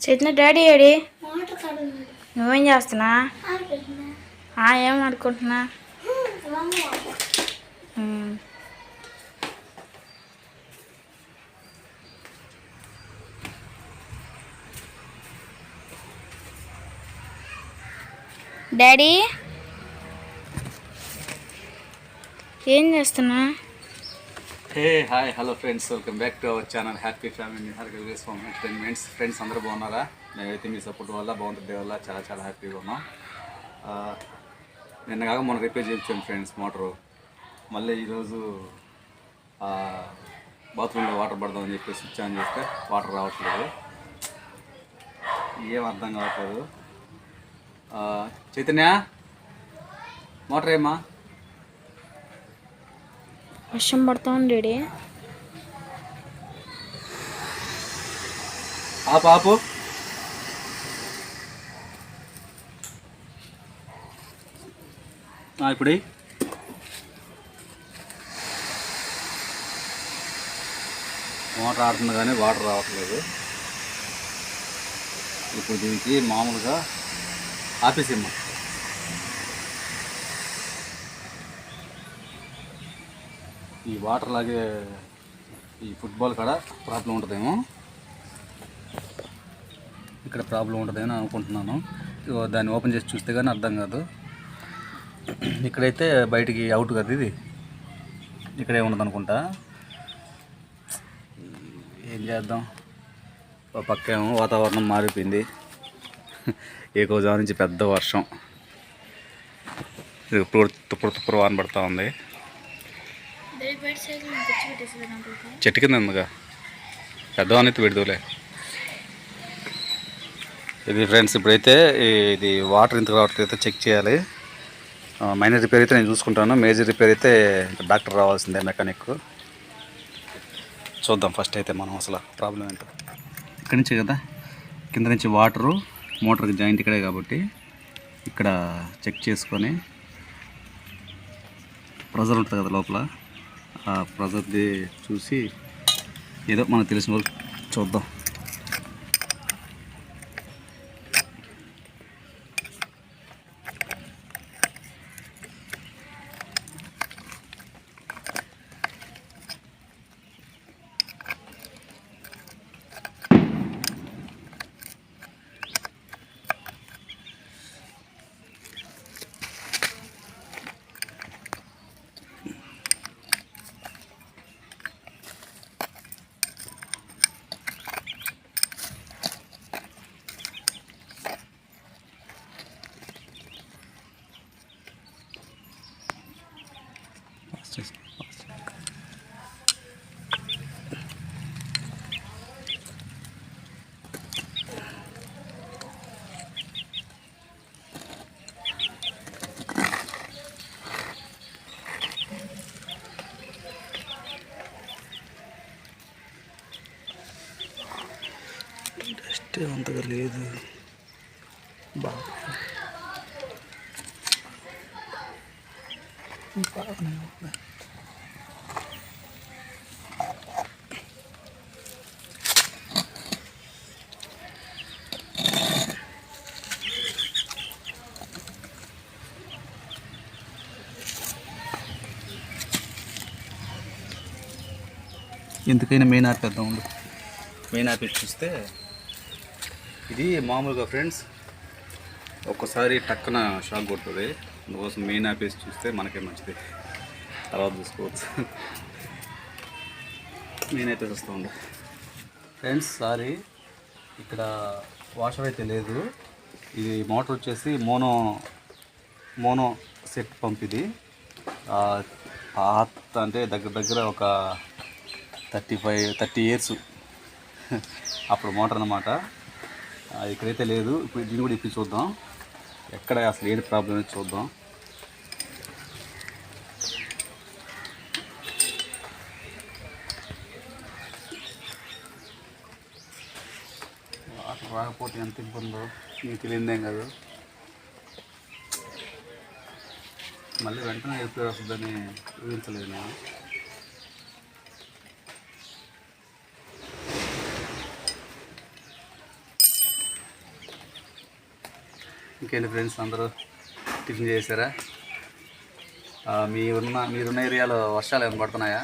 Chaitanya daddy AD? నువ్వేం చేస్తున్నా? ఏం అనుకుంటున్నా. డాడీ? ఏం చేస్తున్నా? Hey hi hello friends welcome back to our channel happy family హర్గల్ ways farm entertainments friends అందరూ బాగున్నారా? మేమైతే మీ సపోర్ట్ వల్ల బాగుంటుంది వల్ల? చాలా చాలా హ్యాపీగా ఉన్నాం. నిన్న కాక మొన్న రిపేర్ చేయించాం ఫ్రెండ్స్ మోటరు మళ్ళీ ఈరోజు బాత్రూంలో వాటర్ పడదామని చెప్పి స్విచ్ ఆన్ చేస్తే వాటర్ రావట్లేదు. ఏం అర్థం కావట్లేదు. చైతన్య మోటర్ ఏమా వర్షం పడతా ఉంది ఆ పాపు ఇప్పుడు మోటార్ ఆడుతుంది కానీ వాటర్ రావట్లేదు. ఇప్పుడు దీనికి మామూలుగా ఆపేసేమ్మా ఈ వాటర్ లాగే ఈ ఫుట్బాల్ కాడ ప్రాబ్లం ఉంటుందేమో. ఇక్కడ ప్రాబ్లం ఉంటుందని అనుకుంటున్నాను. దాన్ని ఓపెన్ చేసి చూస్తే కానీ అర్థం కాదు. ఇక్కడైతే బయటికి అవుట్ కదా ఇది. ఇక్కడే ఉండదు అనుకుంటా ఏం చేద్దాం? పక్కేమో వాతావరణం మారిపోయింది. ఏకోజా నుంచి పెద్ద వర్షం. ఇది ఇప్పుడు తుప్పుడు తుప్పుడు వాన పడుతూ ఉంది. చెట్టు కింద ఉందిగా. పెద్దవాన్ అయితే పెడదులే. ఇది ఫ్రెండ్స్ ఇప్పుడైతే ఇది వాటర్ ఇంత రావట్లేదు చెక్ చేయాలి. మైనర్ రిపేర్ అయితే నేను చూసుకుంటాను. మేజర్ రిపేర్ అయితే డాక్టర్ రావాల్సిందే మెకానిక్ చూద్దాం ఫస్ట్ అయితే మనం అసలు ప్రాబ్లం ఏంటో. ఇక్కడి నుంచి కదా? కింద నుంచి వాటరు మోటార్కి జాయింట్ ఇక్కడే కాబట్టి ఇక్కడ చెక్ చేసుకొని ప్రెజర్ ఉంటుంది కదా లోపల. ఆ ప్రెజర్ది చూసి ఏదో మనకు తెలిసిన వరకు చూద్దాం. డస్ట్ అంతగా లేదు. బాగా బాగానే ఉంది. ఎందుకైనా మెయిన్ ఆర్పేద్దాం ఉండు. మెయిన్ ఆర్పేసి చూస్తే ఇది మామూలుగా ఫ్రెండ్స్ ఒక్కసారి టక్కున షాక్ కొడుతుంది. అందుకోసం మెయిన్ ఆపేసి చూస్తే మనకే మంచిది. తర్వాత చూసుకోవచ్చు. మెయిన్ ఆపేసి వస్తూ ఫ్రెండ్స్ సారీ ఇక్కడ వాషర్ అయితే లేదు. ఇది మోటార్ వచ్చేసి మోనో మోనో సెట్ పంప్ ఇది. పాత అంటే దగ్గర దగ్గర ఒక థర్టీ ఫైవ్ థర్టీ ఇయర్స్. అప్పుడు మోటార్ అనమాట ఇక్కడైతే లేదు. ఇప్పుడు దీన్ని కూడా ఇప్పి చూద్దాం. ఎక్కడ అసలు ఏది ప్రాబ్లం అనేది చూద్దాం. వాటర్ రాకపోతే ఎంత ఇబ్బందో నీకు తెలియదేం కాదు. మళ్ళీ వెంటనే ఎప్పుడు వస్తుందని ఊహించలేదు నేను. ఇంకేంటి ఫ్రెండ్స్ అందరూ టిఫిన్ చేశారా మీ ఉన్న మీరున్న ఏరియాలో వర్షాలు ఏమైనా పడుతున్నాయా?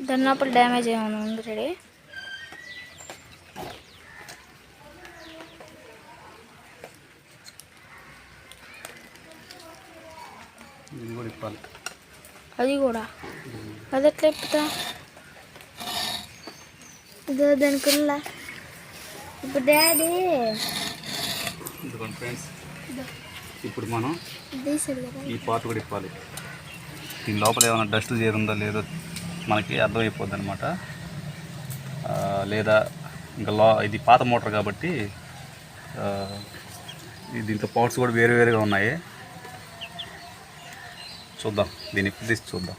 దాని డ్యామేజ్ ఏమైనా ఉంది రెడీ ఇది కూడా ఇప్పాలి అది కూడా. అది ఎట్లా ఇప్పుతా ఇదో దానికుల్లా ఇప్పుడు డాడీ ఇదిగోండి ఫ్రెండ్స్ ఇప్పుడు మనం ఈ పార్ట్ కూడా ఇప్పాలి. దీని లోపల ఏమైనా డస్ట్ చేరుందో లేదో మనకి అర్థమైపోద్ది అనమాట లేదా ఇంకా లో ఇది పాత మోటార్ కాబట్టి దీంతో పార్ట్స్ కూడా వేరు వేరుగా ఉన్నాయి. చూద్దాం. దీన్ని ఇప్పుడు తీసి చూద్దాం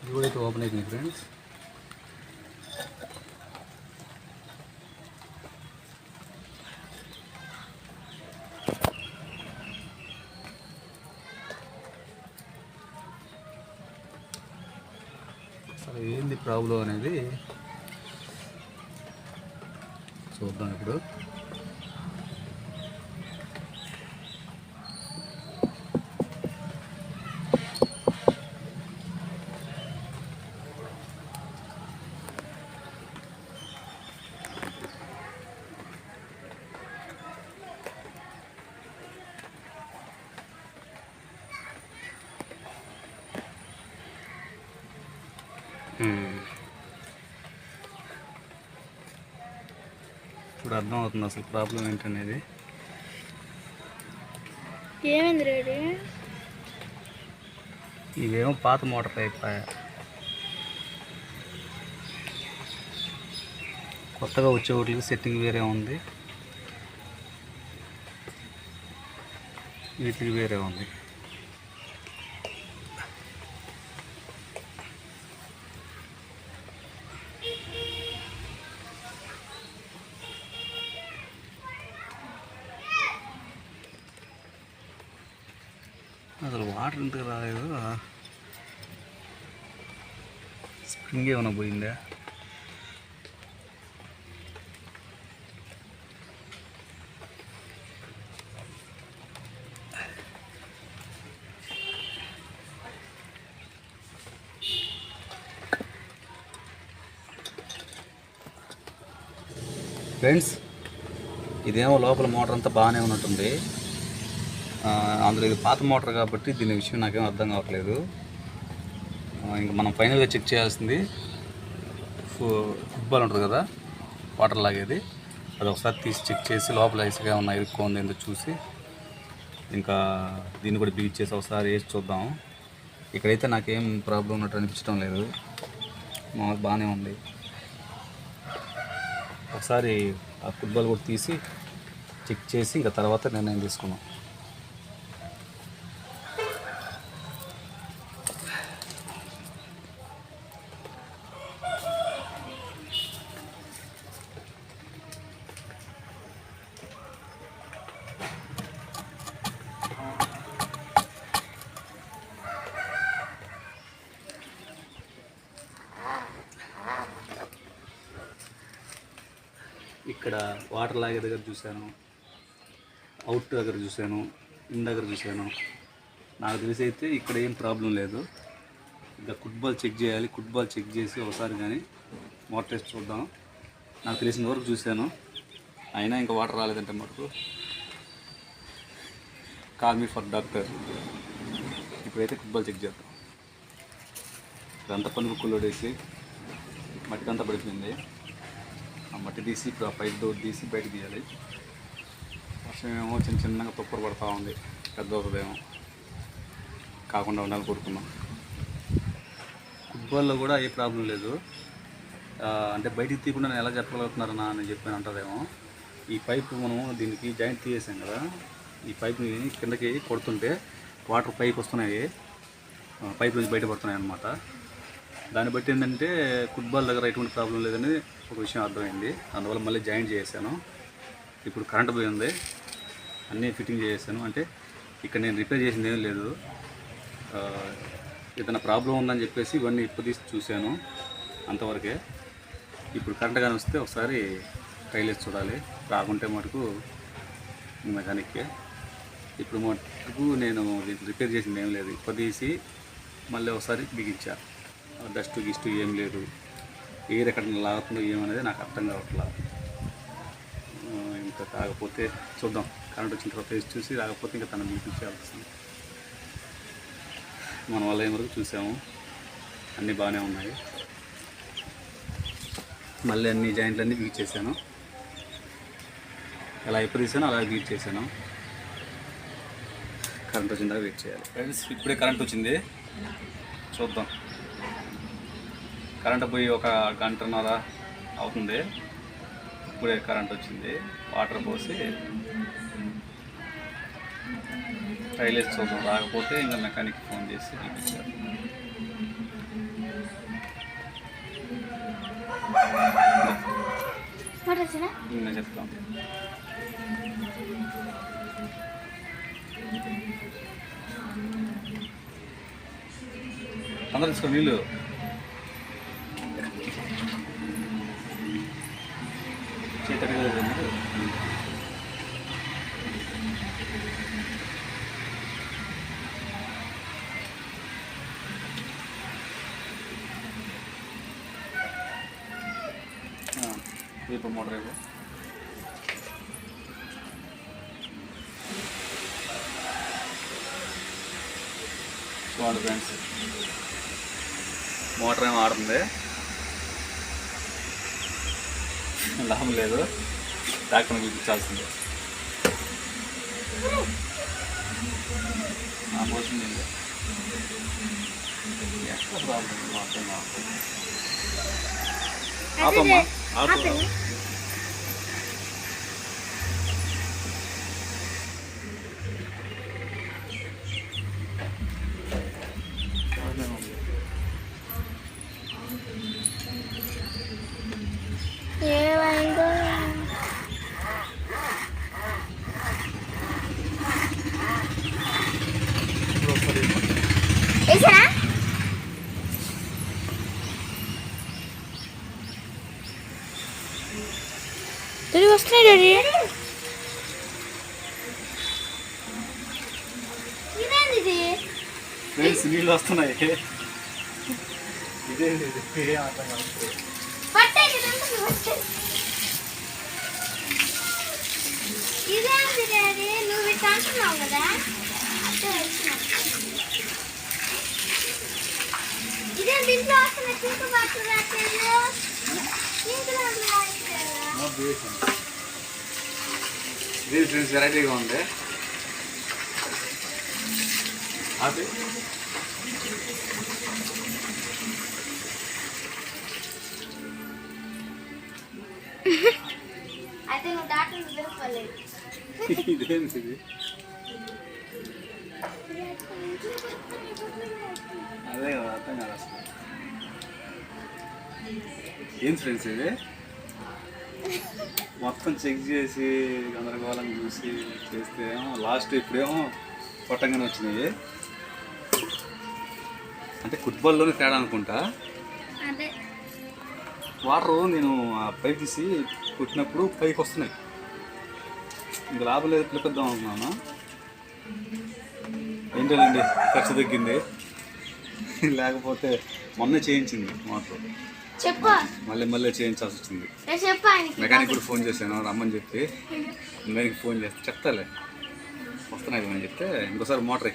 ఇది ఓపెన్ అయిపోయింది ఫ్రెండ్స్ అసలు ఏంది ప్రాబ్లం అనేది? చూద్దాం ఇప్పుడు. ఇప్పుడు అర్థం అవుతుంది అసలు ప్రాబ్లం ఏంటనేది. ఏమైంది డాడీ? ఇవేమో పాత మోటార్ టైప్ కొత్తగా వచ్చే వాటికి సెట్టింగ్ వేరే ఉంది. వీటికి వేరే ఉంది. అసలు వాటర్ ఎందుకు రాలేదు స్ప్రింగ్ ఏమైనా పోయిందా ఫ్రెండ్స్ ఇదేమో లోపల మోటార్ అంతా బాగానే ఉన్నట్టుంది ఆ, అందులో ఇది పాత మోటార్ కాబట్టి దీని విషయం నాకేం అర్థం కావట్లేదు. ఇంకా మనం ఫైనల్గా చెక్ చేయాల్సింది ఫు- ఫుట్బాల్ ఉంటుంది కదా వాటర్ లాగేది. అది ఒకసారి తీసి చెక్ చేసి లోపల ఇసుక ఏమన్నా ఇరుక్కుంది ఏందో చూసి ఇంకా దీన్ని కూడా బీచ్ చేసి ఒకసారి వేసి చూద్దాం. ఇక్కడైతే నాకేం ప్రాబ్లం ఉన్నట్టు అనిపించడం లేదు. మాకు బాగానే ఉంది. ఒకసారి ఆ ఫుట్బాల్ కూడా తీసి చెక్ చేసి ఇంకా తర్వాత నిర్ణయం తీసుకున్నాం ఇక్కడ వాటర్ లాగే దగ్గర చూశాను. అవుట్ దగ్గర చూశాను. ఇన్ దగ్గర చూశాను. నాకు తెలిసి అయితే ఇక్కడ ఏం ప్రాబ్లం లేదు. ఇంకా ఫుట్బాల్ చెక్ చేయాలి. ఫుట్బాల్ చెక్ చేసి ఒకసారి కానీ వాటర్ టెస్ట్ చూద్దాం. నాకు తెలిసిన వరకు చూశాను. అయినా ఇంకా వాటర్ రాలేదంటే మటుకు కాల్ మీ ఫర్ డాక్టర్ ఇప్పుడైతే ఫుట్బాల్ చెక్ చేద్దాం. ఇదంతా పని కుక్కలో వేసి మట్టికంతా పడిపోయింది. ఆ మట్టి తీసి ఇప్పుడు ఆ పైప్ డోర్ తీసి బయటకు తీయాలి. వర్షం ఏమో చిన్న చిన్నగా తుప్పరు పడతా ఉంది. పెద్ద అవుతుందేమో కాకుండా ఉండాలని కోరుకున్నాం ఫుట్బాల్లో కూడా ఏ ప్రాబ్లం లేదు. అంటే బయటికి తీయకుండా నేను ఎలా చెప్పగలుగుతున్నారన్నా అని చెప్పి అంటారేమో. ఈ పైప్ మనము దీనికి జాయింట్ తీసేసాం కదా. ఈ పైప్ని కిందకి కొడుతుంటే వాటర్ పైప్ వస్తున్నాయి. పైప్ నుంచి బయటపడుతున్నాయి అన్నమాట. దాన్ని బట్టి ఏంటంటే ఫుట్బాల్ దగ్గర ఎటువంటి ప్రాబ్లం లేదని ఒక విషయం అర్థమైంది. అందువల్ల మళ్ళీ జాయిన్ చేశాను. ఇప్పుడు కరెంట్ పోయి ఉంది. అన్నీ ఫిట్టింగ్ చేసేసాను. అంటే ఇక్కడ నేను రిపేర్ చేసింది ఏం లేదు. ఏదైనా ప్రాబ్లం ఉందని చెప్పేసి ఇవన్నీ ఇప్పుడు తీసి చూశాను అంతవరకే. ఇప్పుడు కరెంట్ కానీ వస్తే ఒకసారి ట్రైల్ వేసి చూడాలి. రాకుంటే మటుకు మెకానిక్కే ఇప్పుడు మటుకు నేను రిపేర్ చేసింది ఏం లేదు. ఇప్పుడు తీసి మళ్ళీ ఒకసారి బిగించా. డస్ట్ గిస్ట్ ఏం లేదు. ఏది ఎక్కడ లాగుతుందో ఏమనేది నాకు అర్థం కావట్లేదు ఇంకా కాకపోతే చూద్దాం. కరెంట్ వచ్చిన తర్వాత వేసి చూసి రాకపోతే ఇంకా తను బిగించాల్సి వస్తుంది మన వల్ల ఏం వరకు చూసాము. అన్నీ బాగానే ఉన్నాయి. మళ్ళీ అన్ని జాయింట్లు అన్నీ బీట్ చేశాను. ఎలా ఎప్పుడు అలా బీట్ చేశాను. కరెంట్ వచ్చిందా వెయిట్ చేయాలి. ఫ్రెండ్స్ ఇప్పుడే కరెంట్ వచ్చింది. చూద్దాం. కరెంట్ పోయి ఒక గంటన్నర అవుతుంది. ఇప్పుడే కరెంట్ వచ్చింది వాటర్ పోసి ట్రైలేసి చూద్దాం రాకపోతే ఇంకా మెకానిక్ ఫోన్ చేసి చూపించారు చెప్తాను అందరూ తీసుకో నీళ్ళు చేతడి ఇప్పుడు మోటార్ అయిపో చూడండి ఫ్రెండ్స్. మోటార్ ఏమో ఆడుతుంది. లాభం లేదు డాక్టర్ని పిలిపించాల్సిందే ఆ పోతుంది ఏంటి? ఎక్కడ ప్రాబ్లం అర్థం కావట్లేదు. ఆపమ్మా డాడీ వస్తున్నాయి డాడీ ఇదేంది ఇది ఫ్రెండ్స్ నీళ్ళు వస్తున్నాయి ఇదేంటి ఇది ఏం అర్థం కావట్లేదు. పట్టేది ఇదంతా పట్టే. ఇదేంది డాడీ నువ్వు ఇట్లా అంటున్నావు కదా అట్టే వేసినావు. ఇదేంటి ఇంట్లో వస్తున్న చింకు పట్టు రాట్లేదు ఇంట్లో రాట్లేదు నో బేస్. ఇది ఫ్రెండ్స్ వెరైటీగా ఉంది అది ఇదేంటిది? అదే కదా అర్థం కాదు అసలు. ఏం ఫ్రెండ్స్ ఇది? మొత్తం చెక్ చేసి గందరగోళం చూసి చేస్తే ఏమో లాస్ట్ ఇప్పుడేమో కొట్టంగానే వచ్చినాయి. అంటే ఫుట్బాల్లోనే తేడా అనుకుంటా? వాటర్ నేను ఆ పైప్ తీసి కొట్టినప్పుడు పైకి వస్తున్నాయి. ఇంక లాభం లేదు పిలిపిద్దాం అనుకున్నాను? ఏంటండి ఖర్చు తగ్గింది? లేకపోతే మొన్నే చేయించింది మాకు చెప్పు. మళ్ళీ మళ్ళీ చేయించాల్సి వచ్చింది. చెప్పు మెకానిక్ కూడా ఫోన్ చేశాను రమ్మని చెప్పి. మెకానిక్ ఫోన్ చేస్తే చెప్తాలే. వస్తున్నాయి అని చెప్తే ఇంకోసారి మోటర్.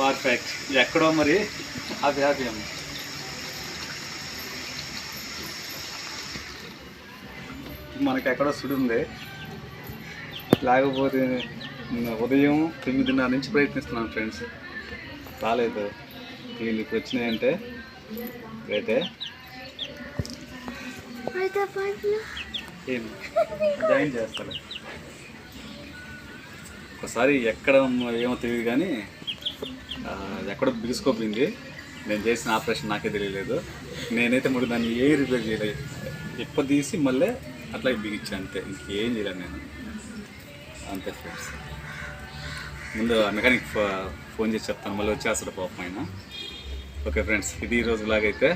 పర్ఫెక్ట్ ఎక్కడో మరి? హ్యాపీ హ్యాపీ అమ్మ మనకి ఎక్కడో సుడి ఉంది. లేకపోతే ఉదయం తొమ్మిదిన్నర నుంచి ప్రయత్నిస్తున్నాను ఫ్రెండ్స్. రాలేదు. వీళ్ళు ఇప్పుడు వచ్చినాయంటే అయితే జాయిన్ చేస్తాను ఒకసారి ఎక్కడ ఏమో తెలియదు కానీ ఎక్కడో బిగుసుకోపోయింది నేను చేసిన ఆపరేషన్ నాకే తెలియలేదు. నేనైతే మరి దాన్ని ఏ రిపేర్ చేయలేదు ఎక్కువ తీసి మళ్ళీ అట్లా బిగించాను అంతే. ఇంకేం చేయలేదు నేను. అంతే ఫ్రెండ్స్. ముందు మెకానిక్ ఫోన్ చేసి చెప్తాను. మళ్ళీ వచ్చేస్తాడు పాపం ఆయన. ఓకే ఫ్రెండ్స్ ఇది ఈ రోజు లాగైతే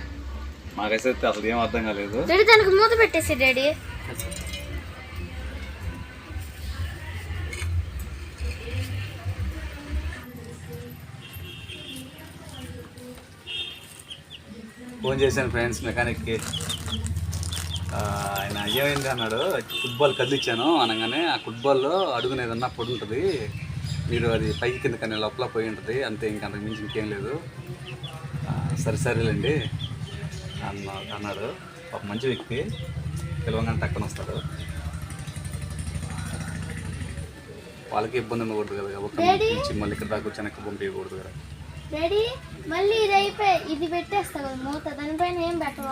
మాకైతే అసలు ఏం అర్థం కాలేదు. డాడీ దానికి మూత పెట్టేసి డాడీ. ఫోన్ చేశాను ఫ్రెండ్స్ మెకానిక్కి. ఆ, ఆయన ఏమైంది అన్నాడు ఫుట్బాల్ కదిలిచ్చాను అనగానే ఆ ఫుట్బాల్లో అడుగున ఏదన్నా పొడి ఉంటుంది. మీరు అది పైకి కింద కానీ లోపల పోయి ఉంటుంది. అంతే ఇంకా అంతకు మించి ఇంకేం లేదు. సరే సరేలేండి. అన్న అన్నాడు. ఒక మంచి వ్యక్తి. పిలవగానే టక్కన వస్తాడు. వాళ్ళకి ఇబ్బంది ఉండకూడదు కదా. ఒక మళ్ళీ ఇక్కడ దాకా వచ్చి వెనక్కి పంపించకూడదు కదా. డాడీ మళ్ళీ ఇది అయిపోయి ఇది పెట్టేస్తా కదా మూత. దానిపైన ఏం పెట్టవు?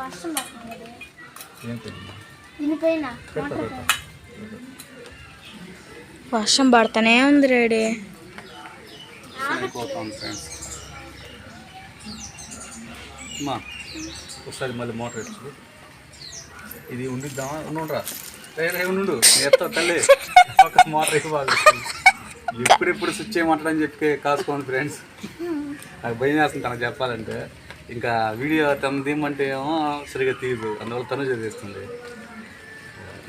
ఏం తెలియదు దీనిపైన వర్షం పడతానే ఉంది డాడీ అయిపోతాం ఫ్రెండ్స్. ఒకసారి మళ్ళీ మోటార్ ఇచ్చు ఇది ఉండిద్దామా? ఉండురా ఉండు ఎత్త తల్లి. ఒక మోటార్ ఇవ్వాలి. ఎప్పుడెప్పుడు స్విచ్ చేయమంటాడని చెప్పి కాసుకోండి ఫ్రెండ్స్. నాకు భయం వేస్తుంది తనకు చెప్పాలంటే. ఇంకా వీడియో తను తీయమంటే ఏమో సరిగ్గా తీయదు. అందువల్ల తను చదివేస్తుంది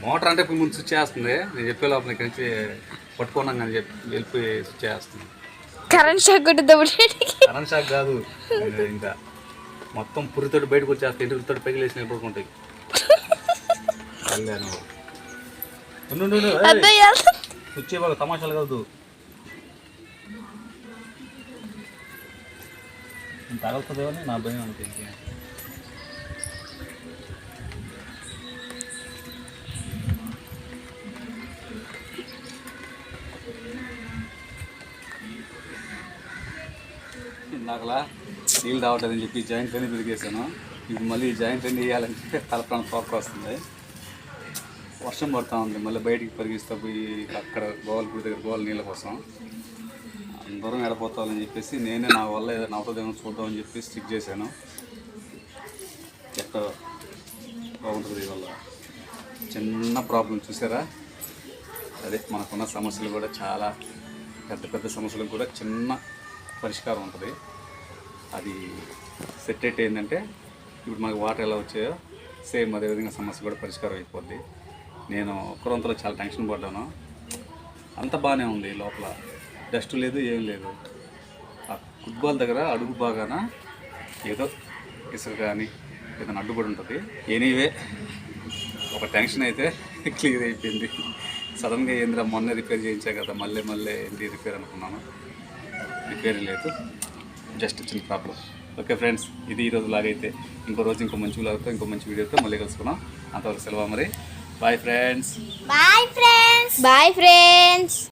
మోటార్ అంటే ఇప్పుడు ముందు స్విచ్ చేస్తుంది. నేను చెప్పే లోపల ఇక్కడి నుంచి పట్టుకున్నాం కానీ చెప్పి వెళ్ళిపోయి స్విచ్ చేస్తుంది. కరెంట్ షాక్ కొట్టిద్దాం డాడీకి కరెంట్ షాక్ కాదు. ఇంకా మొత్తం పురితోటి బయటకు వచ్చేస్తే ఇంటితో పైకి లేచి నిలబడుకుంటాయి వచ్చే వాళ్ళు తమాషాలు కాదు. తగలుతుందేమో అని నా భయం అంతే ఇందాకలా నీళ్ళు తాగట్లేదని చెప్పి జాయింట్ అని పెరిగేసాను ఇప్పుడు మళ్ళీ జాయింట్ అని వేయాలంటే తలపడం తోక వస్తుంది. వర్షం పడుతూ ఉంది. మళ్ళీ బయటికి పరిగిస్తూ పోయి అక్కడ గోవాల దగ్గర గోవాల నీళ్ళ కోసం. అందరం ఎడపోతామని చెప్పేసి నేనే నా వల్ల ఏదైనా అవుతుందేమో చూద్దామని చెప్పి స్టిక్ చేశాను. ఎక్కడ బాగుంటుంది వల్ల చిన్న ప్రాబ్లం చూసారా? అదే మనకున్న సమస్యలు కూడా చాలా పెద్ద పెద్ద సమస్యలకు కూడా చిన్న పరిష్కారం ఉంటుంది. అది సెట్ అయితే ఏంటంటే ఇప్పుడు మనకు వాటర్ ఎలా వచ్చాయో సేమ్ అదేవిధంగా సమస్య కూడా పరిష్కారం అయిపోద్ది. నేను ఒక్కరంతలో చాలా టెన్షన్ పడ్డాను. అంత బాగానే ఉంది లోపల. డస్ట్ లేదు ఏం లేదు. ఆ ఫుట్బాల్ దగ్గర అడుగు బాగాన ఏదో ఇసుక కానీ ఏదైనా అడ్డుపడి ఉంటుంది. ఎనీవే ఒక టెన్షన్ అయితే క్లియర్ అయిపోయింది. సడన్గా ఏంద్రా మొన్న రిపేర్ చేయించా కదా మళ్ళీ మళ్ళీ ఏంటి రిపేర్ అనుకున్నాను. రిపేర్ లేదు. జస్ట్ చిన్న ప్రాబ్లం. ఓకే ఫ్రెండ్స్ ఇది ఈ రోజు లాగైతే ఇంకో రోజు ఇంకో మంచి లాగుతో ఇంకో మంచి వీడియోతో మళ్ళీ కలుసుకున్నాం అంతవరకు సెలవు మరి bye friends bye friends bye friends